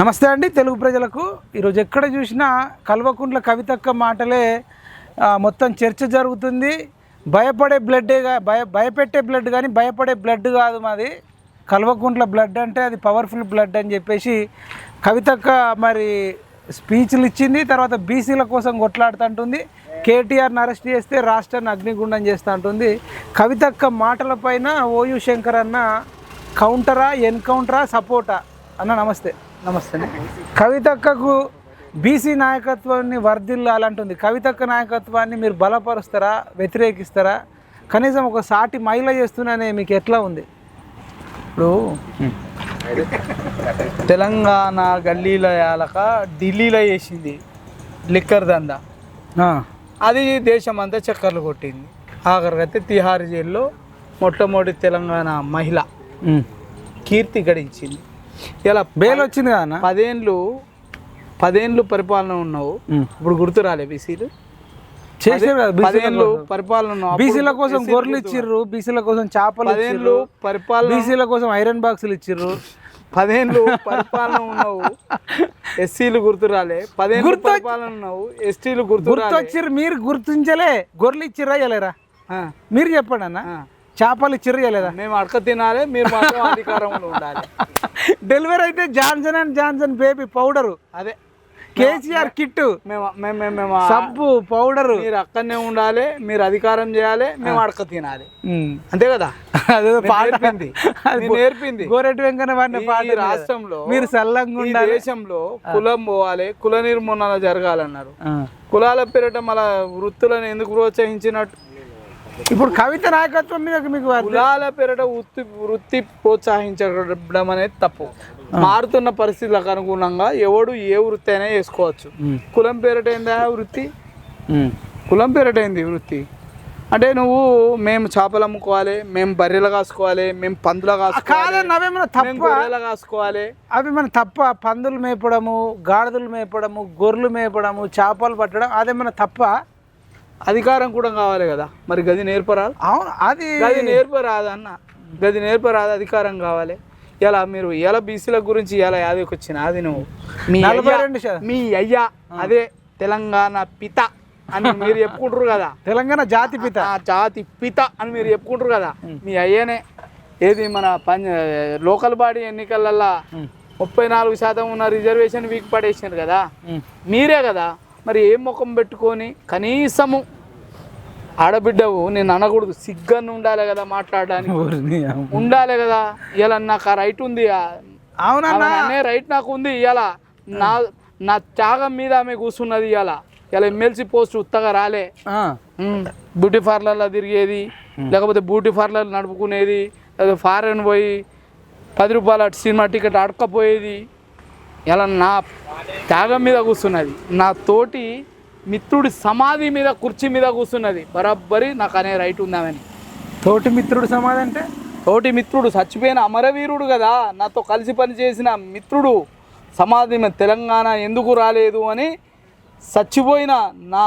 నమస్తే అండి తెలుగు ప్రజలకు. ఈరోజు ఎక్కడ చూసినా కల్వకుంట్ల కవితక్క మాటలే మొత్తం చర్చ జరుగుతుంది. భయపడే బ్లడ్డే భయ భయపెట్టే బ్లడ్ కానీ భయపడే బ్లడ్ కాదు మాది. కల్వకుంట్ల బ్లడ్ అంటే అది పవర్ఫుల్ బ్లడ్ అని చెప్పేసి కవితక్క మరి స్పీచ్లు ఇచ్చింది తర్వాత బీసీల కోసం కొట్లాడుతుంటుంది. కేటీఆర్ని అరెస్ట్ చేస్తే రాష్ట్రాన్ని అగ్నిగుండం చేస్తూ ఉంటుంది కవితక్క మాటలపైన ఓయు శంకర్ అన్న కౌంటరా ఎన్కౌంటరా సపోర్టా అన్న నమస్తే. నమస్తే. కవితక్కకు బీసీ నాయకత్వాన్ని వర్ధిల్లాలంటుంది. కవితక్క నాయకత్వాన్ని మీరు బలపరుస్తారా వ్యతిరేకిస్తారా? కనీసం ఒక సాటి మహిళ చేస్తున్నానే మీకు ఎట్లా ఉంది? ఇప్పుడు తెలంగాణ గల్లీల యాలక ఢిల్లీలో వేసింది లిక్కర్ దందా. అది దేశం అంతా చక్కర్లు కొట్టింది. ఆఖరికైతే తిహార్ జైల్లో మొట్టమొదటి తెలంగాణ మహిళ. కీర్తి గడించింది. ఇలా బెయిల్ వచ్చింది కదా పదేండ్లు పదేండ్లు పరిపాలన ఉన్నావు. ఇప్పుడు గుర్తు రాలే బీసీలు. చేసారు కదా పదేండ్లు. పరిపాలన ఉన్నావు. అప్పుడు బీసీల కోసం గొర్రెలు గుర్తు- ఇచ్చిర్రు బీసీల కోసం చేపలు పదేండ్లు పరిపాలన బీసీల కోసం ఐరన్ బాక్సులు ఇచ్చిర్రు. పదేళ్ళు పరిపాలన ఉన్నావు. ఎస్సీలు గుర్తు రాలే. పదేళ్ళు గుర్తు- పరిపాలన ఉన్నావు. ఎస్టీలు గుర్తు గుర్తొచ్చిర్రు మీరు గుర్తించలే. గొర్రెలు ఇచ్చిర్రా ఇయ్యలేరా? ఆ, మీరు చెప్పండి అన్న. చేపలు ఇచ్చిర్రు మేము అడక తినాలి మీరు మాత్రం అధికారంలో ఉండాలి. డెలివరీ అయితే Johnson and Johnson baby powder. అదే. కేసీఆర్ కిట్ మేము మేము సబ్బు పౌడరు. మీరు అక్కడనే ఉండాలి మీరు అధికారం చేయాలి మేము అడక తినాలి. అంతే కదా? అదే మీరు పాట. నేర్పింది. అది మీరు నేర్పింది. గోరెటి వెంకన్న పాట ఉంది కదా. రాష్ట్రంలో మీరు సల్లంగా ఉండాలి. దేశంలో కులం పోవాలి కుల నిర్మూలన జరగాలన్నారు. కులాల పేరిట మళ్ళా వృత్తులను ఎందుకు ప్రోత్సహించినట్టు? ఇప్పుడు కవిత నాయకత్వం మీద మీకు కులాల పేరిట వృత్తి వృత్తి ప్రోత్సహించడం అనేది తప్పు. మారుతున్న పరిస్థితులకు అనుగుణంగా ఎవడు ఏ వృత్తి అయినా చేసుకోవచ్చు. కులం పేరిట ఏందా వృత్తి. కులం పేరిట ఏంది వృత్తి? అంటే నువ్వు మేము చేపలు అమ్ముకోవాలి మేము బర్రెలు కాసుకోవాలి మేము పందులు కాసుకోవాలి కాసుకోవాలి. అవి మన తప్ప? పందులు మేపడము గాడిదలు మేపడము గొర్రెలు మేపడము చేపలు పట్టడం అదేమన్నా తప్ప? అధికారం కూడా కావాలి కదా. మరి గది నేర్పరాదు అవును అది గది నేర్పరాదు అన్న గది నేర్పరాదు అధికారం కావాలి. ఇలా మీరు ఇలా బీసీల గురించి ఇలా యాదకి వచ్చిన అది నువ్వు? మీ అయ్యా-. మీ అయ్యా అదే తెలంగాణ పిత అని మీరు చెప్పుకుంటారు కదా. తెలంగాణ జాతి పిత. ఆ జాతి పిత అని మీరు చెప్పుకుంటారు కదా. మీ అయ్యనే ఏది మన పంచ లోకల్ బాడీ ఎన్నికలల్లా ముప్పై నాలుగు శాతం ఉన్న రిజర్వేషన్ వీక్ పడేసారు కదా. మీరే కదా మరి ఏం ముఖం పెట్టుకొని కనీసము ఆడబిడ్డవు నేను అనకూడదు సిగ్గన్ను ఉండాలి కదా మాట్లాడడానికి. ఉండాలి కదా ఇలా నాకు ఆ రైట్ ఉంది. అనే రైట్ నాకు ఉంది ఇలా నా నా త్యాగం మీద ఆమె కూర్చున్నది ఇలా ఇలా ఎమ్మెల్సీ పోస్ట్ ఉత్తగా రాలే. బ్యూటీ పార్లర్లో తిరిగేది లేకపోతే బ్యూటీ పార్లర్ నడుపుకునేది లేదా ఫారెన్ పోయి పది రూపాయల సినిమా టికెట్ అడకపోయేది ఇలా నా త్యాగం మీద కూర్చున్నది. నా తోటి మిత్రుడి సమాధి మీద కుర్చీ మీద కూర్చున్నది. బరాబరి నాకు అనే రైట్ ఉందామని. తోటి మిత్రుడు సమాధి అంటే? తోటి మిత్రుడు చచ్చిపోయిన అమరవీరుడు కదా నాతో కలిసి పనిచేసిన మిత్రుడు సమాధి మీద తెలంగాణ ఎందుకు రాలేదు అని చచ్చిపోయిన నా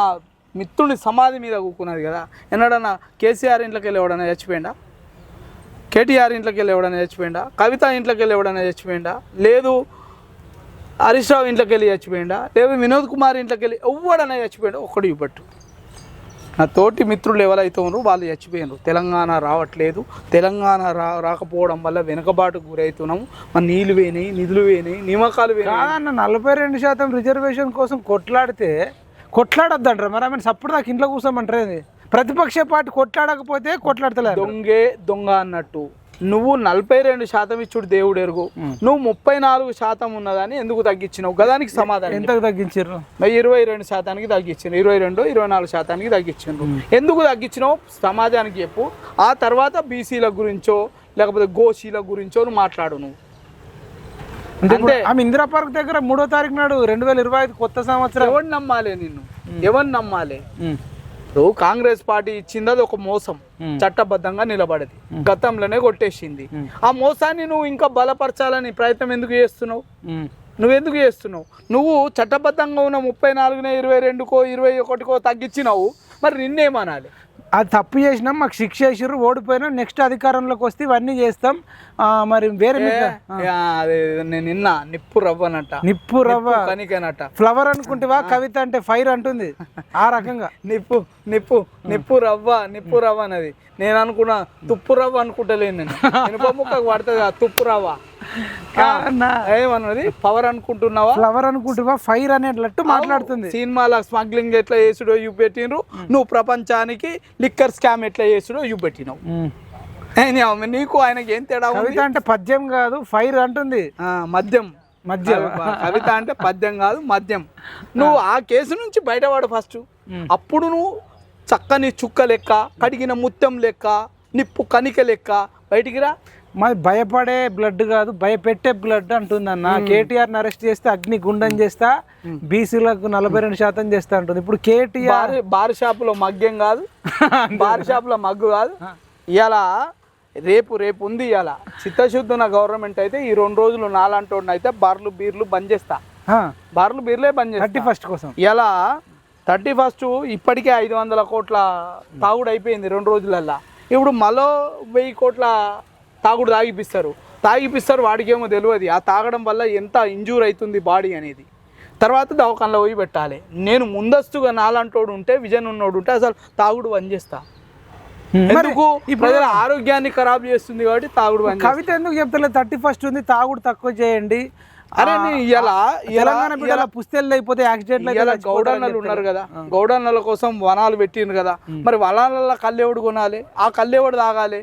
మిత్రుని సమాధి మీద కూకున్నది కదా. ఎన్నడన్నా కేసీఆర్ ఇంట్లోకి వెళ్ళి ఎవడన్నా చచ్చిపోయిందా కేటీఆర్ ఇంట్లోకి వెళ్ళి ఎవడన్నా చచ్చిపోయిందా కవిత ఇంట్లోకి వెళ్ళి ఎవడన్నా చచ్చిపోయిందా లేదు హరీష్ రావు ఇంట్లోకి వెళ్ళి చచ్చిపోయిందా లేదు వినోద్ కుమార్ ఇంట్లోకి వెళ్ళి ఎవడన్నా చచ్చిపోయిందా ఒక్కడు ఇవ్వట్టు నా తోటి మిత్రులు ఎవరైతే ఉన్నారో వాళ్ళు చచ్చిపోయినారు. తెలంగాణ రావట్లేదు. తెలంగాణ రా రాకపోవడం వల్ల వెనుకబాటుకు గురవుతున్నాము మన నీళ్ళు పోయినాయి నిధులు పోయినాయి నియామకాలు కాదన్న నలభై రెండు శాతం రిజర్వేషన్ కోసం కొట్లాడితే కొట్లాడొద్దంటారు? మరి ఆమె సప్పుడు దాకా ఇంట్లో కూర్చోమంటారు? ప్రతిపక్ష పార్టీ కొట్లాడకపోతే కొట్లాడతలేదు దొంగే దొంగ అన్నట్టు. నువ్వు నలభై రెండు శాతం ఇచ్చుడు దేవుడు ఎరుగు. నువ్వు ముప్పై నాలుగు శాతం ఉన్నదని ఎందుకు తగ్గించినావు? గదానికి సమాధానం ఎంతకు తగ్గించారు ఇరవై రెండు శాతానికి తగ్గించిండు ఇరవై రెండు ఇరవై నాలుగు శాతానికి తగ్గించిండ్రు. ఎందుకు తగ్గించినావు? సమాజానికి చెప్పు. ఆ తర్వాత బీసీల గురించో లేకపోతే గోసీల గురించో నువ్వు మాట్లాడు నువ్వు. అంటే. ఆమె ఇందిరా పార్క్ దగ్గర మూడో తారీఖు నాడు రెండు వేల ఇరవై ఐదు కొత్త సంవత్సరం. ఎవరు నమ్మాలి నిన్ను? ఎవరు నమ్మాలి. ఇప్పుడు కాంగ్రెస్ పార్టీ ఇచ్చింది అది ఒక మోసం. చట్టబద్ధంగా నిలబడది. గతంలోనే కొట్టేసింది. ఆ మోసాన్ని నువ్వు ఇంకా బలపరచాలని ప్రయత్నం ఎందుకు చేస్తున్నావు. నువ్వెందుకు చేస్తున్నావు? నువ్వు చట్టబద్ధంగా ఉన్న ముప్పై నాలుగునే ఇరవై రెండుకో ఇరవై ఒకటికో తగ్గించినావు. మరి నిన్నేమనాలి? అది తప్పు చేసినాం మాకు శిక్ష చేసిర్రు ఓడిపోయినా నెక్స్ట్ అధికారంలోకి వస్తే ఇవన్నీ చేస్తాం. ఆ, మరి వేరే నేను నిన్న నిప్పు రవ్వనట. నిప్పు రవ్వ. కనికనట ఫ్లవర్ అనుకుంటేవా కవిత అంటే ఫైర్ అంటుంది. ఆ రకంగా. నిప్పు నిప్పు నిప్పు రవ్వ నిప్పు రవ్వ అన్నది. నేను అనుకున్నా తుప్పు రవ్వ అనుకుంటలేను నేను. ముక్కకు పడుతుంది కదా తుప్పు రవ్వ. ఏమన్నది? పవర్ అనుకుంటున్నావా? ఫ్లవర్ అనుకుంటేవా ఫైర్ అనేటట్టు మాట్లాడుతుంది. సినిమాల స్మగ్లింగ్ ఎట్లా చేసుడో ఇవి పెట్టినరు నువ్వు ప్రపంచానికి లిక్కర్ స్కామ్ ఎట్లా చేసుడో ఇవి పెట్టినావు. నీకు ఆయనకి ఏం తేడా కవిత అంటే పద్యం కాదు ఫైర్ అంటుంది. మద్యం. మద్యం. కవి- కవిత అంటే పద్యం కాదు మద్యం. నువ్వు ఆ. కేసు నుంచి బయటపడు ఫస్ట్ అప్పుడు నువ్వు చక్కని చుక్క లెక్క కడిగిన ముత్యం లెక్క నిప్పు కనిక లెక్క బయటికి రా. మాది భయపడే బ్లడ్ కాదు భయపెట్టే బ్లడ్ అంటుంది అన్న కేటీఆర్ అరెస్ట్ చేస్తే అగ్ని గుండం చేస్తా బీసీలకు నలభై రెండు శాతం చేస్తా అంటుంది. ఇప్పుడు కేటీఆర్ బార్ షాపులో మగ్గం కాదు. బార్ షాపులో మగ్గు కాదు. ఇవాళ రేపు రేపు ఉంది ఇవాళ చిత్తశుద్ధున్న గవర్నమెంట్ అయితే ఈ రెండు రోజులు నాలంటోడిని అయితే బార్లు బీర్లు బంద్ చేస్తా. బార్లు బీర్లే బంద్ చేస్తా. థర్టీ ఫస్ట్ కోసం. ఇలా థర్టీ ఫస్ట్ ఇప్పటికే ఐదు వందల కోట్ల తాగుడు అయిపోయింది రెండు రోజులల్లా. ఇప్పుడు మరో వెయ్యి కోట్ల తాగుడు తాగిపిస్తారు. తాగిపిస్తారు వాడికేమో తెలియదు ఆ తాగడం వల్ల ఎంత ఇంజూర్ అవుతుంది బాడీ అనేది. తర్వాత దవాఖానలో పోయి పెట్టాలి. నేను ముందస్తుగా నాలంటోడు ఉంటే విజన్ ఉన్నోడు ఉంటే అసలు తాగుడు బంద్ చేస్తా. ఎందుకు? ప్రజల ఆరోగ్యాన్ని ఖరాబ్ చేస్తుంది కాబట్టి తాగుడు. కవిత ఎందుకు చెప్తలేదు థర్టీ ఫస్ట్ ఉంది తాగుడు తక్కువ చేయండి. అరే ఇలా తెలంగాణ బిడ్డల పుస్తెలు అయిపోతే యాక్సిడెంట్లు ఇలా గౌడన్నలు ఉన్నారు కదా. గౌడన్నల కోసం వనాలు పెట్టిండ్రు కదా. మరి వనాలలో కళ్ళెవడు కొనాలి? ఆ కళ్ళెవడు తాగాలి?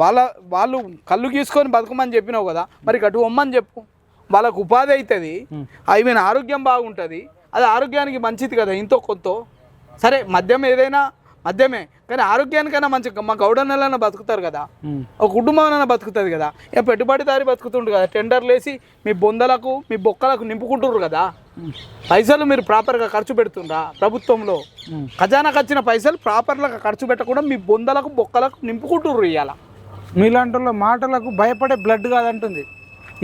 వాళ్ళ వాళ్ళు కళ్ళు గీసుకొని బతకమని చెప్పినావు కదా మరి గటు ఒమ్మని చెప్పు. వాళ్ళకు ఉపాధి అవుతుంది ఐ మీన్ ఆరోగ్యం బాగుంటుంది. అది ఆరోగ్యానికి మంచిది కదా ఇంతో కొంత. సరే మద్యం ఏదైనా మద్యమే. కానీ ఆరోగ్యానికైనా మంచి మా గౌడన్నలైనా బతుకుతారు కదా. ఒక కుటుంబం బతుకుతుంది కదా. ఏ పెట్టుబడిదారి బతుకుతుండ్రు కదా. టెండర్లు వేసి మీ బొందలకు మీ బొక్కలకు నింపుకుంటుర్రు కదా. పైసలు మీరు ప్రాపర్గా ఖర్చు పెడుతుండ్రా ప్రభుత్వంలో. ఖజానాకు వచ్చిన పైసలు ప్రాపర్గా ఖర్చు పెట్టకుండా మీ బొందలకు బొక్కలకు నింపుకుంటుర్రు ఇవాళ మీలాంటి మాటలకు భయపడే బ్లడ్ కాదంటుంది.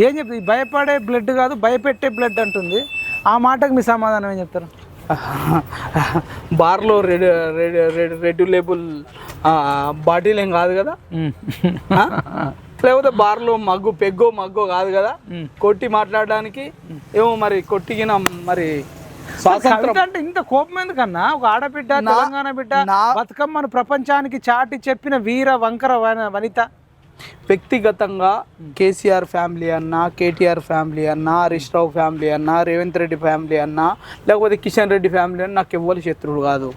ఏం చెప్తుంది భయపడే బ్లడ్ కాదు భయపెట్టే బ్లడ్ అంటుంది. ఆ మాటకు మీ సమాధానం ఏం చెప్తారు? బార్లో red red red red label bottle ఏం కాదు కదా? లేకపోతే బార్లో మగ్గు పెగ్గో మగ్గో కాదు కదా? కొట్టి మాట్లాడడానికి ఏమో మరి కొట్టిగిన మరి అంటే ఇంత కోపం ఎందుకన్నా? ఒక ఆడబిడ్డ తెలంగాణ బిడ్డ బతుకమ్మను ప్రపంచానికి చాటి చెప్పిన వీర వంకర వన- వనిత. వ్యక్తిగతంగా కేసీఆర్ ఫ్యామిలీ అన్నా కేటీఆర్ ఫ్యామిలీ అన్నా హరీష్ రావు ఫ్యామిలీ అన్నా రేవంత్ రెడ్డి ఫ్యామిలీ అన్నా లేకపోతే కిషన్ రెడ్డి ఫ్యామిలీ అన్నా నాకు ఎవ్వరు శత్రువులు కాదు.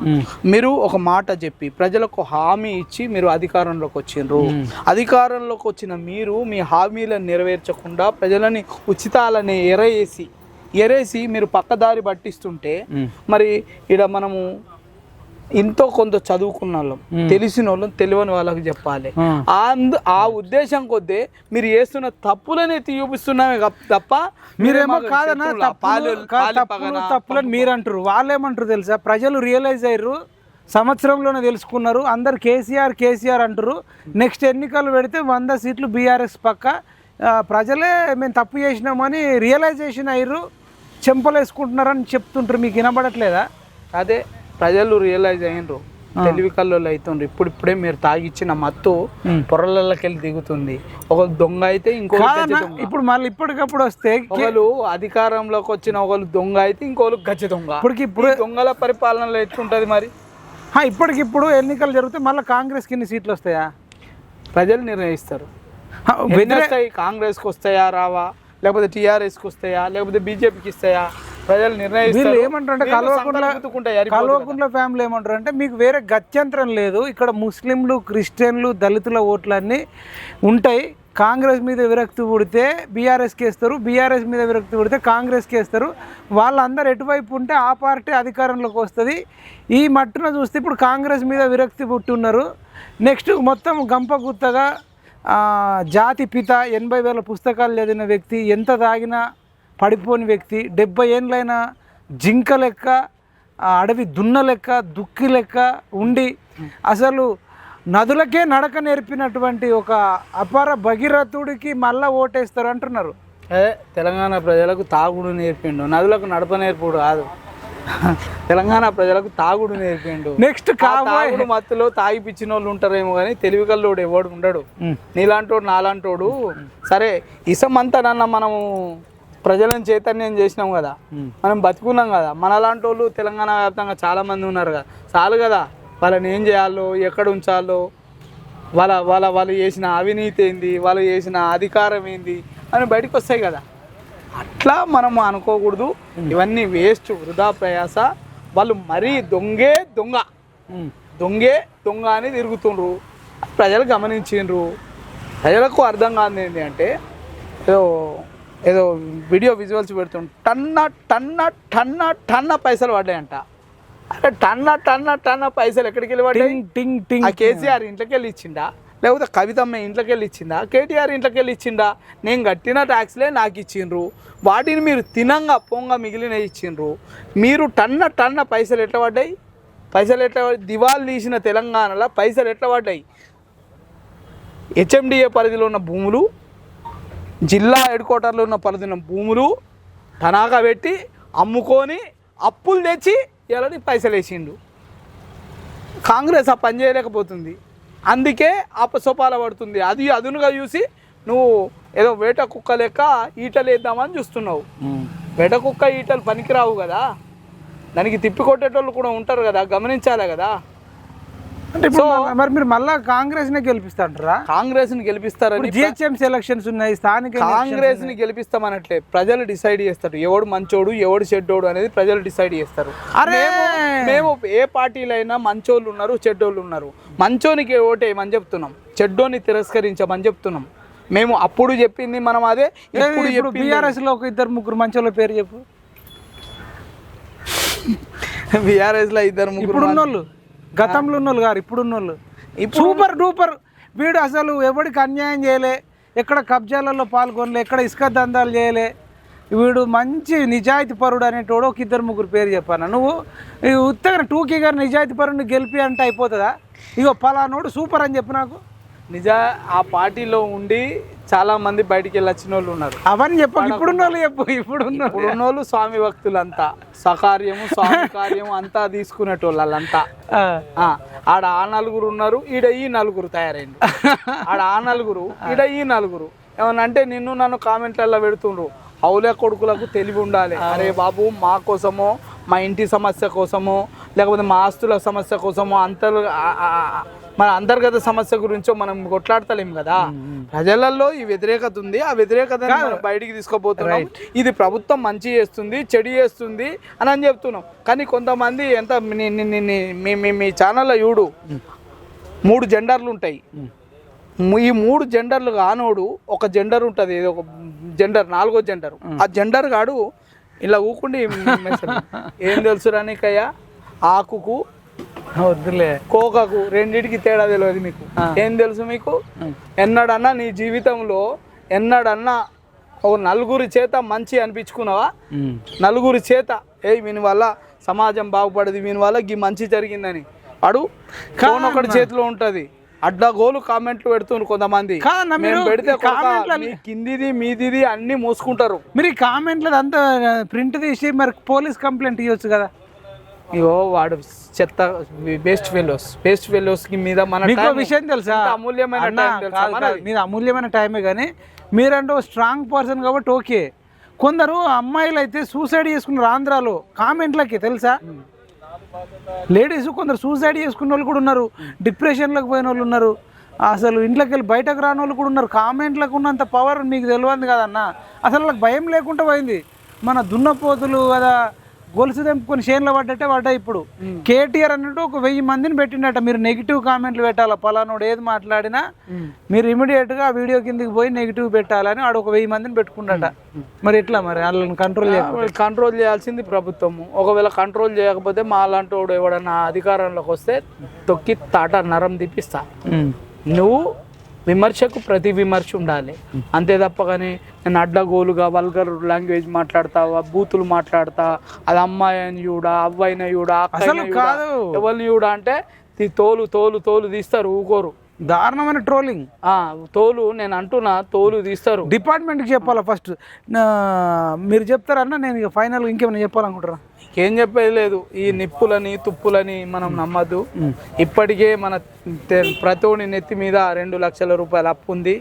మీరు ఒక మాట చెప్పి ప్రజలకు హామీ ఇచ్చి మీరు అధికారంలోకి వచ్చిండ్రు. అధికారంలోకి వచ్చిన మీరు మీ హామీలను నెరవేర్చకుండా ప్రజలని ఉచితాలని ఎరేసి ఎరేసి మీరు పక్కదారి పట్టిస్తుంటే మరి ఇక్కడ మనము ఎంతో కొంత చదువుకున్న వాళ్ళం తెలిసిన వాళ్ళం తెలియని వాళ్ళకి చెప్పాలి. ఆ. ఉద్దేశం కొద్దీ మీరు చేస్తున్న తప్పులనే చూపిస్తున్నామే తప్ప మీరేమో కాదన్నా తప్పులని మీరు అంటారు వాళ్ళు ఏమంటారు తెలుసా? ప్రజలు రియలైజ్ అయ్యారు సంవత్సరంలోనే తెలుసుకున్నారు. అందరు కేసీఆర్ కేసీఆర్ అంటారు నెక్స్ట్ ఎన్నికలు పెడితే వంద సీట్లు బీఆర్ఎస్ పక్క. ప్రజలే మేము తప్పు చేసినామని రియలైజేషన్ అయ్యారు చెంపలేసుకుంటున్నారని చెప్తుంటారు మీకు వినబడట్లేదా? అదే. ప్రజలు రియలైజ్ అయ్యిండ్రు తెలివి కళ్ళు అవుతుండ్రు ఇప్పుడు ఇప్పుడే మీరు తాగిచ్చిన మత్తు పొరలకి వెళ్ళి దిగుతుంది. ఒక దొంగ అయితే ఇంకో ఇప్పుడు మళ్ళీ ఇప్పటికప్పుడు వస్తే ఒకళ్ళు అధికారంలోకి వచ్చిన ఒకళ్ళు దొంగ అయితే ఇంకోళ్ళు గచ్చ దొంగ. ఇప్పటికి ఇప్పుడు దొంగల పరిపాలనలో ఎట్లుంటది మరి? ఇప్పటికిప్పుడు ఎన్నికలు జరిగితే మళ్ళీ కాంగ్రెస్కి ఎన్ని సీట్లు వస్తాయా? ప్రజలు నిర్ణయిస్తారు. కాంగ్రెస్కి వస్తాయా రావా? లేకపోతే టీఆర్ఎస్కి వస్తాయా? లేకపోతే బీజేపీకి ఇస్తాయా? ప్రజలు వీళ్ళు నిర్ణయిస్తారు ఏమంటారంటే కల్వకుంట్ల. కల్వకుంట్ల ఫ్యామిలీ ఏమంటారు అంటే మీకు వేరే గత్యంతరం లేదు. ఇక్కడ ముస్లింలు క్రిస్టియన్లు దళితుల ఓట్లన్నీ ఉంటాయి. కాంగ్రెస్ మీద విరక్తి పుడితే బీఆర్ఎస్కి వేస్తారు. బీఆర్ఎస్ మీద విరక్తి పుడితే కాంగ్రెస్కి వేస్తారు. వాళ్ళందరూ ఎటువైపు ఉంటే ఆ పార్టీ అధికారంలోకి వస్తుంది. ఈ మట్టున చూస్తే ఇప్పుడు కాంగ్రెస్ మీద విరక్తి పుట్టి ఉన్నారు నెక్స్ట్ మొత్తం గంప గుత్తగా జాతి పిత ఎనభై వేల పుస్తకాలు చదివిన వ్యక్తి ఎంత తాగినా పడిపోని వ్యక్తి డెబ్బై ఏండ్లైన జింక లెక్క అడవి దున్న లెక్క దుక్కి లెక్క ఉండి అసలు నదులకే నడక నేర్పినటువంటి ఒక అపార భగీరథుడికి మళ్ళా ఓటేస్తారు అంటున్నారు. అదే తెలంగాణ ప్రజలకు తాగుడు నేర్పిండు. నదులకు నడప నేర్పుడు కాదు. తెలంగాణ ప్రజలకు తాగుడు నేర్పిండు. నెక్స్ట్ కాబోయే తాగుడు మత్తులో తాగిపిచ్చిన వాళ్ళు ఉంటారేమో కానీ తెలివి కల్లోడు ఎవడు ఉండడు. నీలాంటోడు నాలాంటోడు. సరే ఇసమంతా నన్న మనము ప్రజలను చైతన్యం చేసినాం కదా. మనం బతుకున్నాం కదా. మనలాంటి వాళ్ళు తెలంగాణ వ్యాప్తంగా చాలా మంది ఉన్నారు కదా. చాలు కదా. వాళ్ళని ఏం చేయాలో ఎక్కడ ఉంచాలో వాళ్ళ వాళ్ళ వాళ్ళు చేసిన అవినీతి ఏంది వాళ్ళు చేసిన అధికారం ఏంది అని బయటకు వస్తాయి కదా. అట్లా మనం అనుకోకూడదు. ఇవన్నీ వేస్ట్ వృధా ప్రయాస. వాళ్ళు మరీ దొంగే దొంగ. దొంగే దొంగ అని తిరుగుతుండ్రు. ప్రజలు గమనించిండ్రు. ప్రజలకు అర్థం కాదు ఏంటి అంటే ఏదో వీడియో విజువల్స్ పెడుతుండ్రు టన్న టన్న టన్న టన్న పైసలు పడ్డాయంట. అరే టన్న టన్న టన్న పైసలు ఎక్కడికి వెళ్ళి పడ్డాయి టింగ్ టింగ్. కేసీఆర్ ఇంట్లోకి వెళ్ళి ఇచ్చిండా? లేకపోతే కవితమ్మ ఇంట్లోకి వెళ్ళి ఇచ్చిందా? కేటీఆర్ ఇంట్లోకి వెళ్ళి ఇచ్చిండా? నేను కట్టిన ట్యాక్స్లే నాకు ఇచ్చిండ్రు. వాటిని మీరు తినంగా పొంగ మిగిలిన ఇచ్చిండ్రు. మీరు టన్న టన్న పైసలు ఎట్లా పడ్డాయి? పైసలు ఎట్లా? దివాలు తీసిన తెలంగాణలో పైసలు ఎట్లా పడ్డాయి? హెచ్ఎండిఏ పరిధిలో ఉన్న భూములు జిల్లా హెడ్ క్వార్టర్లో ఉన్న ఉన్న భూములు తనాగా పెట్టి అమ్ముకొని అప్పులు తెచ్చి ఇలా పైసలు వేసిండు. కాంగ్రెస్ ఆ పని చేయలేకపోతుంది. అందుకే అపసోపాల పడుతుంది. అది అదునుగా చూసి నువ్వు ఏదో వేట కుక్క లెక్క ఈటలు వేద్దామని చూస్తున్నావు. వేట కుక్క ఈటలు పనికిరావు కదా. దానికి తిప్పి కొట్టేటోళ్ళు కూడా ఉంటారు కదా. గమనించాలి కదా. అంటే మరి మీరు మళ్ళా కాంగ్రెస్ నే గెలిపిస్తాంటారా? కాంగ్రెస్ని గెలిపిస్తారని జిహెచ్ఎంసీ ఎలక్షన్స్ ఉన్నాయి స్థానిక కాంగ్రెస్ని గెలిపిస్తామనట్లే ప్రజలు డిసైడ్ చేస్తారు. ఎవడు మంచోడు ఎవడు చెడ్డోడు అనేది ప్రజలు డిసైడ్ చేస్తారు. అరే! మేము- ఏ పార్టీలైనా మంచోళ్ళు ఉన్నారు చెడ్డోళ్ళు ఉన్నారు. మంచోనికి ఓటేయమని చెప్తున్నాం? చెడ్డోని తిరస్కరించమని చెప్తున్నాం. మేము అప్పుడు చెప్పింది మనం అదే ఇప్పుడు బీఆర్ఎస్లో ఒక ఇద్దరు ముగ్గురు మంచోళ్ళ పేరు చెప్పు. బీఆర్ఎస్లో ఇద్దరు ముగ్గురు గతంలో ఉన్నోళ్ళు గారు ఇప్పుడు ఉన్నోళ్ళు సూపర్ డూపర్. వీడు అసలు ఎవడికి అన్యాయం చేయలే ఎక్కడ కబ్జాలలో పాల్గొనలే ఎక్కడ ఇసుక దందాలు చేయలే. వీడు మంచి నిజాయితీ పరుడు అనేటోడు ఒక ఇద్దరు ముగ్గురు పేరు చెప్పాను. నువ్వు ఈ ఉత్తగా టూకీ గారు నిజాయితీ పరుడిని గెలిపి అంటే అయిపోతుందా? ఇగో పలానోడు సూపర్ అని చెప్పు నాకు. నిజా ఆ పార్టీలో ఉండి చాలా మంది బయటికి వెళ్ళి వచ్చిన వాళ్ళు ఉన్నారు. అవన్నీ చెప్పు ఇప్పుడున్న వాళ్ళు చెప్పు ఇప్పుడున్న ఇప్పుడు ఉన్నోళ్ళు స్వామి భక్తులంతా. సకార్యము స్వామి కార్యము అంతా తీసుకునేటోళ్ళు వాళ్ళంతా ఆడ ఆ నలుగురు ఉన్నారు ఈడ ఈ నలుగురు తయారైంది ఆడ ఆ నలుగురు ఈడ ఈ నలుగురు. ఏమన్నా అంటే నిన్ను నన్ను కామెంట్లలో పెడుతుండ్రు. హౌలే కొడుకులకు తెలివి ఉండాలి. అరే బాబు మా కోసమో మా ఇంటి సమస్య కోసమో లేకపోతే మా ఆస్తుల సమస్య కోసమో ఆ- మన అంతర్గత సమస్య గురించో మనం కొట్లాడతలేం కదా? ప్రజలలో ఈ వ్యతిరేకత ఉంది. ఆ వ్యతిరేకతని మనం బయటికి తీసుకోబోతున్నాం ఇది ప్రభుత్వం మంచి చేస్తుంది చెడు చేస్తుంది అని అని చెప్తున్నాం. కానీ కొంతమంది ఎంత మీ ఛానల్లో చూడు. మూడు జెండర్లు ఉంటాయి. ఈ మూడు జెండర్లు కానోడు ఒక జెండర్ ఉంటుంది. ఏదో ఒక జెండర్ నాలుగో జెండర్ ఆ జెండర్ గాడు ఇలా ఊకుండి ఏం తెలుసురా నీకయ్యా ఆకుకు వద్దులే. కోకకు రెండిటికి తేడా తెలియదు మీకు ఏం తెలుసు మీకు? ఎన్నడన్నా నీ జీవితంలో ఎన్నడన్నా ఒక నలుగురి చేత మంచి అనిపించుకున్నావా? నలుగురి చేత ఏ వీని వల్ల సమాజం బాగుపడదు వీని వల్ల గీ మంచి జరిగిందని. అడు ఫోన్ ఒకటి చేతిలో ఉంటది. అడ్డగోలు కామెంట్లు పెడుతున్నారు కొంతమంది. పెడితే కిందిది మీదిది అన్ని మూసుకుంటారు. మీరు కామెంట్లో అంతా ప్రింట్ తీసి మరి పోలీస్ కంప్లైంట్ ఇవ్వచ్చు కదా. ఇగో వాడు చెత్త బెస్ట్ ఫెలోస్ బెస్ట్ ఫెలోస్కి మీద మన విషయం తెలుసా? అమూల్యమైన అమూల్యమైన టైమే కానీ మీరంటే స్ట్రాంగ్ పర్సన్ కాబట్టి ఓకే కొందరు అమ్మాయిలు అయితే సూసైడ్ చేసుకున్నారు ఆంధ్రాలో కామెంట్లకి తెలుసా? లేడీస్ కొందరు సూసైడ్ చేసుకున్న వాళ్ళు కూడా ఉన్నారు డిప్రెషన్లోకి పోయిన వాళ్ళు ఉన్నారు అసలు ఇంట్లోకి వెళ్ళి బయటకు రాని వాళ్ళు కూడా ఉన్నారు కామెంట్లకు ఉన్నంత పవర్ మీకు తెలియదు కదన్న. అసలు వాళ్ళకి భయం లేకుండా పోయింది. మన దున్నపోతులు కదా గొలుసు తెంపుకొని చేనులో పడ్డట్టే పడ్డాయి ఇప్పుడు. కేటీఆర్ అన్నట్టు ఒక వెయ్యి మందిని పెట్టిండట. మీరు నెగిటివ్ కామెంట్లు పెట్టాలా? పలానోడు ఏది మాట్లాడినా మీరు ఇమీడియట్గా ఆ వీడియో కిందకి పోయి నెగిటివ్ పెట్టాలని ఆడ ఒక వెయ్యి మందిని పెట్టుకుండట మరి ఎట్లా మరి? వాళ్ళని కంట్రోల్ కంట్రోల్ చేయాల్సింది ప్రభుత్వము. ఒకవేళ కంట్రోల్ చేయకపోతే మా లాంటి వాడు ఎవడన్నా అధికారంలోకి వస్తే తొక్కి తాట నరం తిప్పిస్తా. నువ్వు విమర్శకు ప్రతి విమర్శ ఉండాలి అంతే తప్ప కానీ నేను అడ్డగోలుగా వల్గర్ లాంగ్వేజ్ మాట్లాడతావా బూతులు మాట్లాడతా అది అమ్మాయి అని చూడా అవ్వైన చూడా. ఎవరిని చూడా అంటే తోలు తోలు తోలు తీస్తారు ఊకోరు దారుణమైన ట్రోలింగ్ తోలు నేను అంటున్నా తోలు తీస్తారు. డిపార్ట్మెంట్కి చెప్పాలా ఫస్ట్ మీరు చెప్తారన్నా నేను ఇక ఫైనల్ ఇంకేమైనా చెప్పాలనుకుంటారా ఏం చెప్పేది లేదు. ఈ నిప్పులని తుప్పులని మనం నమ్మద్దు. ఇప్పటికే మన ప్రతోని నెత్తి మీద రెండు లక్షల రూపాయల అప్పు ఉంది.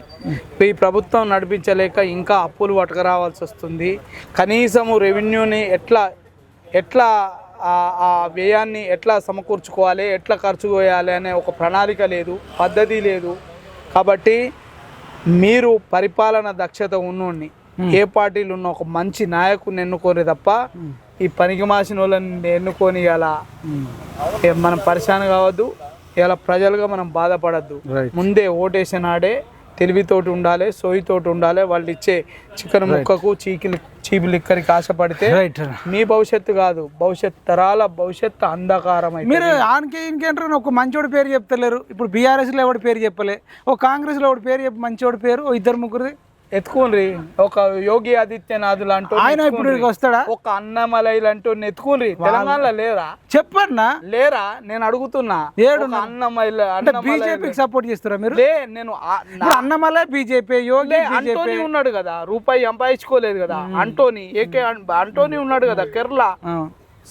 ఈ ప్రభుత్వం నడిపించలేక ఇంకా అప్పులు పట్టుకురావాల్సి వస్తుంది. కనీసము రెవెన్యూని ఎట్లా ఎట్లా ఆ- వ్యయాన్ని ఎట్లా సమకూర్చుకోవాలి ఎట్లా ఖర్చు చేయాలి అనే ఒక ప్రణాళిక లేదు పద్ధతి లేదు. కాబట్టి మీరు పరిపాలన దక్షత ఉన్నోడిని ఏ పార్టీలు ఉన్న ఒక మంచి నాయకుని ఎన్నుకోరు తప్ప ఈ పనికి మాసిన వాళ్ళని ఎన్నుకొని ఇలా మనం పరిశాన్ కావద్దు ఇలా ప్రజలుగా మనం బాధపడద్దు. ముందే ఓటేసిన ఆడే తెలివితోటి ఉండాలి సోయితోటి ఉండాలి వాళ్ళు ఇచ్చే చికెన్ ముక్కకు చీకి చీపు లిక్కరికి ఆశపడితే మీ భవిష్యత్తు కాదు. భవిష్యత్ తరాల భవిష్యత్తు అంధకారం మీరు ఆనకి ఇంకేంటారు ఒక మంచోడి పేరు చెప్తలేరు. ఇప్పుడు బీఆర్ఎస్లో ఎవడి పేరు చెప్పలే? ఓ కాంగ్రెస్లో ఒకటి పేరు చెప్పి మంచోడి పేరు? ఓ ఇద్దరు ముగ్గురిది? ఎత్తుకోండి. ఒక యోగి ఆదిత్యనాథ్ లాంటి ఆయన ఇప్పుడు వస్తాడా? ఒక అన్నమలై లాంటి ఎత్తుకోండి. తెలంగాణలో లేరా? చెప్పన్నా? లేరా? నేను అడుగుతున్నా. ఏడు ఒక అన్నమయ్య అంటే అన్నమలై బీజేపీకి సపోర్ట్ చేస్తారా మీరు? లే నేను అన్నమలై బీజేపీ యోగి అంటోనీ ఉన్నాడు కదా. రూపాయి సంపాదించుకోలేదు కదా. అంటోనీ ఏకే అంటోనీ ఉన్నాడు కదా కేరళ.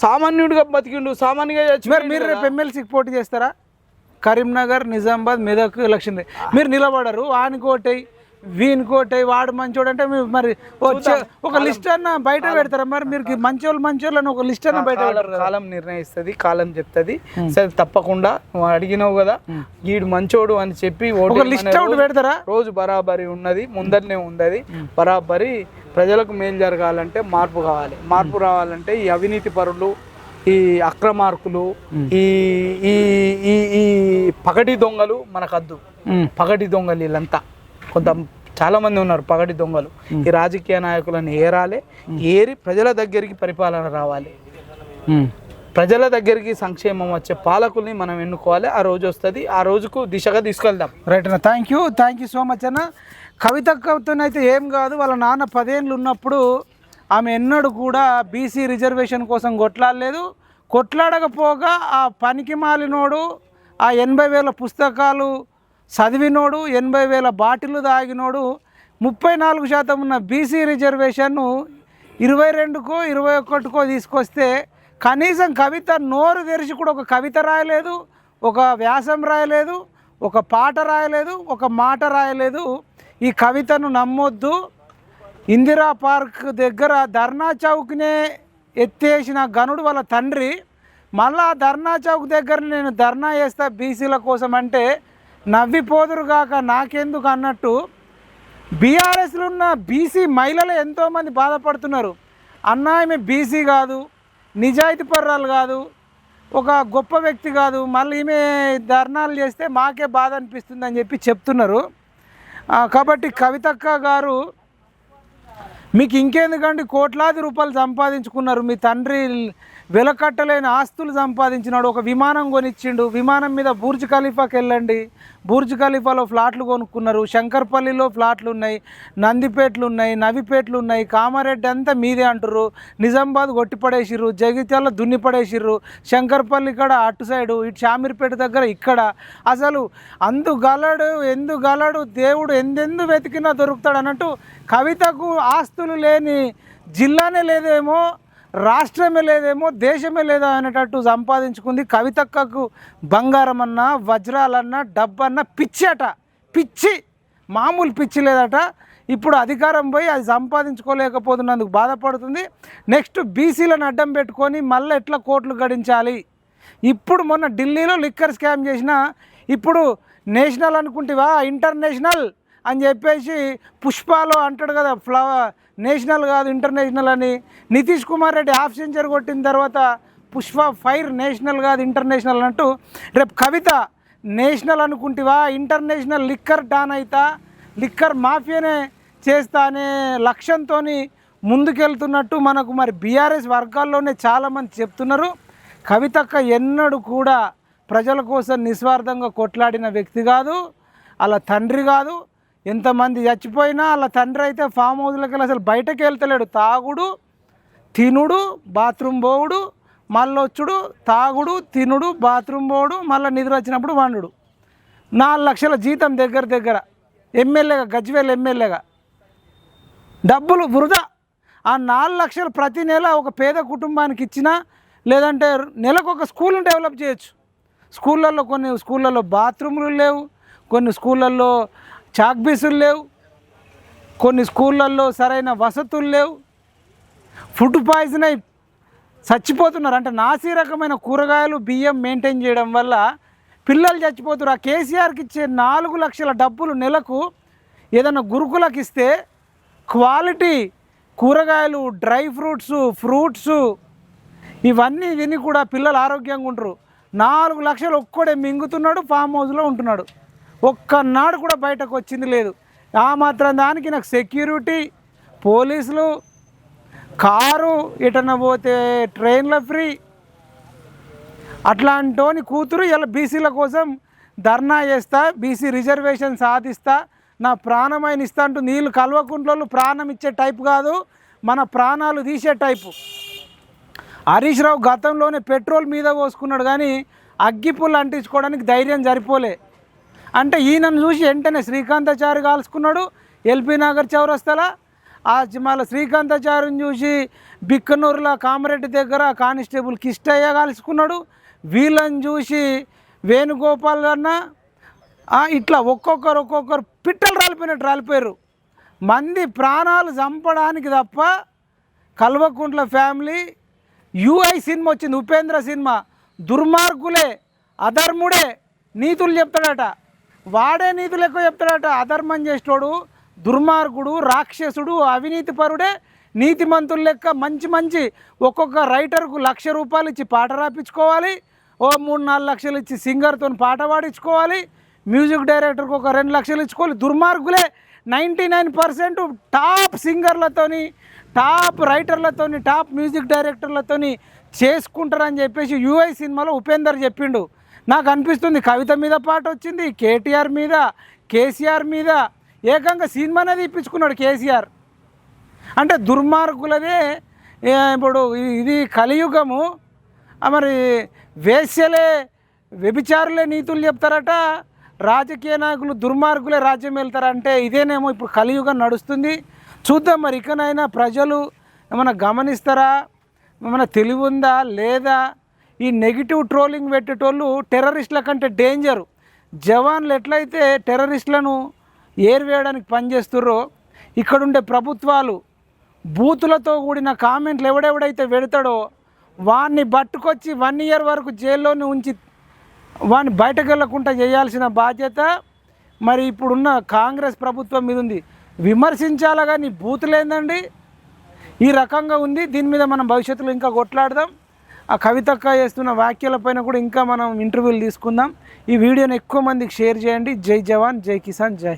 సామాన్యుడిగా బతికిండు సామాన్యంగా మరి. రేపు ఎమ్మెల్సీకి పోటీ చేస్తారా? కరీంనగర్ నిజామాబాద్ మెదక్ ఎలక్షన్. మీరు నిలబడరు వానికోటై వీనికోటై వాడు మంచోడు అంటే మీరు మరి ఒక లిస్ట్ అన్న బయట పెడతారా? మరి మీరు మంచోళ్ళు మంచోళ్ళు అని ఒక లిస్ట్ అన్న బయట కాలం కాలం నిర్ణయిస్తుంది కాలం చెప్తుంది. సరే తప్పకుండా నువ్వు అడిగినావు కదా వీడు మంచోడు అని చెప్పి ఒక లిస్ట్ అవుట్ పెడతారా? రోజు బరాబరి ఉన్నది ముందరనే ఉన్నది. బరాబరి ప్రజలకు మేలు జరగాలంటే మార్పు కావాలి. మార్పు రావాలంటే ఈ అవినీతి పరులు ఈ అక్రమార్కులు ఈ ఈ ఈ పగటి దొంగలు మనకద్దు. పగటి దొంగలు వీళ్ళంతా. కొంత చాలా మంది ఉన్నారు పగటి దొంగలు. ఈ రాజకీయ నాయకులను ఏరాలి ఏరి ప్రజల దగ్గరికి పరిపాలన రావాలి. ప్రజల దగ్గరికి సంక్షేమం వచ్చే పాలకుల్ని మనం ఎన్నుకోవాలి. ఆ రోజు వస్తుంది. ఆ రోజుకు దిశగా తీసుకెళ్దాం. రైట్ అన్న thank you thank you so much అన్న. కవితక్కతోనైతే ఏం కాదు వాళ్ళ నాన్న పదేళ్ళు ఉన్నప్పుడు ఆమె ఎన్నడూ కూడా బీసీ రిజర్వేషన్ కోసం కొట్లాడలేదు. కొట్లాడకపోగా ఆ పనికి మాలినోడు ఆ ఎనభై వేల పుస్తకాలు చదివినోడు ఎనభై వేల బాటిల్ తాగినోడు ముప్పై నాలుగు శాతం ఉన్న బీసీ రిజర్వేషన్ను ఇరవై రెండుకో ఇరవై ఒకటికో తీసుకొస్తే కనీసం కవిత నోరు తెరిచి కూడా ఒక కవిత రాయలేదు ఒక వ్యాసం రాయలేదు ఒక పాట రాయలేదు ఒక మాట రాయలేదు. ఈ కవితను నమ్మొద్దు. ఇందిరా పార్క్ దగ్గర ధర్నా చౌక్నే ఎత్తేసిన గనుడు వాళ్ళ తండ్రి మళ్ళా ధర్నా చౌక్ దగ్గర నేను ధర్నా చేస్తా బీసీల కోసం అంటే నవ్విపోదురుగాక నాకెందుకు అన్నట్టు బీఆర్ఎస్లో ఉన్న బీసీ మహిళలు ఎంతోమంది బాధపడుతున్నారు. అన్న ఆమె బీసీ కాదు నిజాయితీ పర్రాలు కాదు ఒక గొప్ప వ్యక్తి కాదు మళ్ళీ ఈమె ధర్నాలు చేస్తే మాకే బాధ అనిపిస్తుంది అని చెప్పి చెప్తున్నారు. కాబట్టి కవితక్క గారు మీకు ఇంకెందుకండి? కోట్లాది రూపాయలు సంపాదించుకున్నారు మీ తండ్రి వెలకట్టలేని ఆస్తులు సంపాదించినాడు. ఒక విమానం కొనిచ్చిండు. విమానం మీద బూర్జ్ ఖలీఫాకి వెళ్ళండి. బూర్జ్ ఖలీఫాలో ఫ్లాట్లు కొనుక్కున్నారు. శంకర్పల్లిలో ఫ్లాట్లు ఉన్నాయి నందిపేట్లు ఉన్నాయి నవిపేట్లు ఉన్నాయి కామారెడ్డి అంతా మీదే అంటుర్రు. నిజామాబాద్ కొట్టిపడేసిర్రు. జగిత్యాల దున్నిపడేసిర్రు. శంకర్పల్లి ఇక్కడ అటు సైడు ఇటు షామీర్పేట దగ్గర ఇక్కడ. అసలు అందు ఎందుగలడు దేవుడు ఎందెందు వెతికినా దొరుకుతాడు అన్నట్టు కవితకు ఆస్తులు లేని జిల్లానే లేదేమో రాష్ట్రమే లేదేమో దేశమే లేదా అనేటట్టు సంపాదించుకుంది కవితక్కకు బంగారం అన్నా వజ్రాలన్నా డబ్బన్నా పిచ్చి అట పిచ్చి మామూలు పిచ్చి లేదట. ఇప్పుడు అధికారం పోయి అది సంపాదించుకోలేకపోతున్నందుకు బాధపడుతుంది. నెక్స్ట్ బీసీలను అడ్డం పెట్టుకొని మళ్ళీ ఎట్లా కోట్లు గడించాలి? ఇప్పుడు మొన్న ఢిల్లీలో లిక్కర్ స్కామ్ చేసిన ఇప్పుడు నేషనల్ అనుకుంటేవా ఇంటర్నేషనల్ అని చెప్పేసి పుష్పాలో అంటాడు కదా ఫ్లవర్ నేషనల్ కాదు ఇంటర్నేషనల్ అని నితీష్ కుమార్ రెడ్డి హాఫ్ సెంచరీ కొట్టిన తర్వాత పుష్ప ఫైర్ నేషనల్ కాదు ఇంటర్నేషనల్ అంటూ రేపు కవిత నేషనల్ అనుకుంటివా ఇంటర్నేషనల్ లిక్కర్ డాన్ అవుతా లిక్కర్ మాఫియానే చేస్తా అనే లక్ష్యంతో ముందుకెళ్తున్నట్టు మనకు మరి బీఆర్ఎస్ వర్గాల్లోనే చాలామంది చెప్తున్నారు. కవితక్క ఎన్నడూ కూడా ప్రజల కోసం నిస్వార్థంగా కొట్లాడిన వ్యక్తి కాదు అలా తండ్రి కాదు. ఎంతమంది చచ్చిపోయినా వాళ్ళ తండ్రి అయితే ఫామ్ హౌస్లోకి వెళ్ళి అసలు బయటకు వెళ్తలేడు. తాగుడు తినుడు బాత్రూమ్ పోవుడు మళ్ళొచ్చుడు తాగుడు తినుడు బాత్రూమ్ పోవుడు మళ్ళీ నిద్ర వచ్చినప్పుడు వండుడు. నాలుగు లక్షల జీతం దగ్గర దగ్గర. ఎమ్మెల్యేగా గజ్వేల్ ఎమ్మెల్యేగా. డబ్బులు వృధా. ఆ నాలుగు లక్షలు ప్రతి నెల ఒక పేద కుటుంబానికి ఇచ్చినా లేదంటే నెలకు ఒక స్కూల్ని డెవలప్ చేయొచ్చు. స్కూళ్ళల్లో కొన్ని స్కూళ్ళల్లో బాత్రూములు లేవు కొన్ని స్కూళ్ళల్లో చాక్బీసులు లేవు. కొన్ని స్కూళ్ళల్లో సరైన వసతులు లేవు. ఫుడ్ పాయిజన్ అయి చచ్చిపోతున్నారు. అంటే నాసి రకమైన కూరగాయలు బియ్యం మెయింటైన్ చేయడం వల్ల పిల్లలు చచ్చిపోతున్నారు. ఆ కేసీఆర్కి ఇచ్చే నాలుగు లక్షల డబ్బులు నెలకు ఏదైనా గురుకులకు ఇస్తే క్వాలిటీ కూరగాయలు డ్రై ఫ్రూట్స్ ఫ్రూట్స్ ఇవన్నీ విని కూడా పిల్లలు ఆరోగ్యంగా ఉంటారు. నాలుగు లక్షలు ఒక్కడే మింగుతున్నాడు ఫామ్ హౌస్లో ఉంటున్నాడు. ఒక్కనాడు కూడా బయటకు వచ్చింది లేదు. ఆ మాత్రం దానికి నాకు సెక్యూరిటీ పోలీసులు కారు ఎటన్నా పోతే ట్రైన్ల ఫ్రీ. అట్లాంటోని కూతురు ఇలా బీసీల కోసం ధర్నా చేస్తా బీసీ రిజర్వేషన్ సాధిస్తా నా ప్రాణమైన ఇస్తా అంటూ నీళ్ళు కల్వకుంట్లోళ్ళు ప్రాణం ఇచ్చే టైప్ కాదు మన ప్రాణాలు తీసే టైపు. హరీష్ రావు గతంలోనే పెట్రోల్ మీద పోసుకున్నాడు కానీ అగ్గిపుల్ అంటించుకోవడానికి ధైర్యం సరిపోలే. అంటే ఈయనను చూసి వెంటనే శ్రీకాంతాచారి కాల్చుకున్నాడు. ఎల్పీ నగర్ చౌరస్తల. ఆ మళ్ళీ శ్రీకాంతాచార్యని చూసి బిక్కనూరుల కామరెడ్డి దగ్గర కానిస్టేబుల్ కిష్టయ్య కాల్చుకున్నాడు. వీళ్ళని చూసి వేణుగోపాల్ అన్న ఇట్లా ఒక్కొక్కరు ఒక్కొక్కరు పిట్టలు రాలిపోయినట్టు రాలిపోయారు. మంది ప్రాణాలు చంపడానికి తప్ప కల్వకుంట్ల ఫ్యామిలీ యుఐ సినిమా వచ్చింది ఉపేంద్ర సినిమా. దుర్మార్గులే అధర్ముడే నీతులు చెప్తాడట. వాడే నీతులు ఎక్కువ చెప్తాడట అధర్మం చేసేటోడు దుర్మార్గుడు రాక్షసుడు అవినీతిపరుడే నీతిమంతుల లెక్క మంచి మంచి ఒక్కొక్క రైటర్కు లక్ష రూపాయలు ఇచ్చి పాట రాపించుకోవాలి ఓ మూడు నాలుగు లక్షలు ఇచ్చి సింగర్తో పాట పాడించుకోవాలి మ్యూజిక్ డైరెక్టర్కి ఒక రెండు లక్షలు ఇచ్చుకోవాలి. దుర్మార్గులే నైంటీ నైన్ పర్సెంట్ టాప్ సింగర్లతోని టాప్ రైటర్లతోని టాప్ మ్యూజిక్ డైరెక్టర్లతోని చేసుకుంటారని చెప్పేసి యూఐ సినిమాలో ఉపేందర్ చెప్పిండు. నాకు అనిపిస్తుంది కవిత మీద పాట వచ్చింది కేటీఆర్ మీద కేసీఆర్ మీద. ఏకంగా సినిమానే తీపించుకున్నాడు కేసీఆర్. అంటే దుర్మార్గులదే ఇప్పుడు ఇది కలియుగము. మరి వేశ్యలే వ్యభిచారులే నీతులు చెప్తారట. రాజకీయ నాయకులు దుర్మార్గులే రాజ్యం వెళ్తారంటే ఇదేనేమో ఇప్పుడు కలియుగం నడుస్తుంది. చూద్దాం మరి ఇకనైనా ప్రజలు ఏమైనా గమనిస్తారా? ఏమైనా తెలివి ఉందా? లేదా? ఈ నెగిటివ్ ట్రోలింగ్ పెట్టేటోళ్ళు టెర్రరిస్టుల కంటే డేంజరు జవాన్లు ఎట్లయితే టెర్రరిస్టులను ఏరివేయడానికి పనిచేస్తుర్రో ఇక్కడుండే ప్రభుత్వాలు బూతులతో కూడిన కామెంట్లు ఎవడెవడైతే పెడతాడో వాడిని పట్టుకొచ్చి వన్ ఇయర్ వరకు జైల్లోనే ఉంచి వాడిని బయటకు వెళ్ళకుండా చేయాల్సిన బాధ్యత మరి ఇప్పుడున్న కాంగ్రెస్ ప్రభుత్వం మీద ఉంది. విమర్శించాలా కానీ బూతులేందండి? ఈ రకంగా ఉంది. దీని మీద మనం భవిష్యత్తులో ఇంకా కొట్లాడదాం. ఆ కవితక్క చేస్తున్న వ్యాఖ్యలపైన కూడా ఇంకా మనం ఇంటర్వ్యూలు తీసుకుందాం. ఈ వీడియోని ఎక్కువ మందికి షేర్ చేయండి. జై జవాన్ జై కిసాన్ జై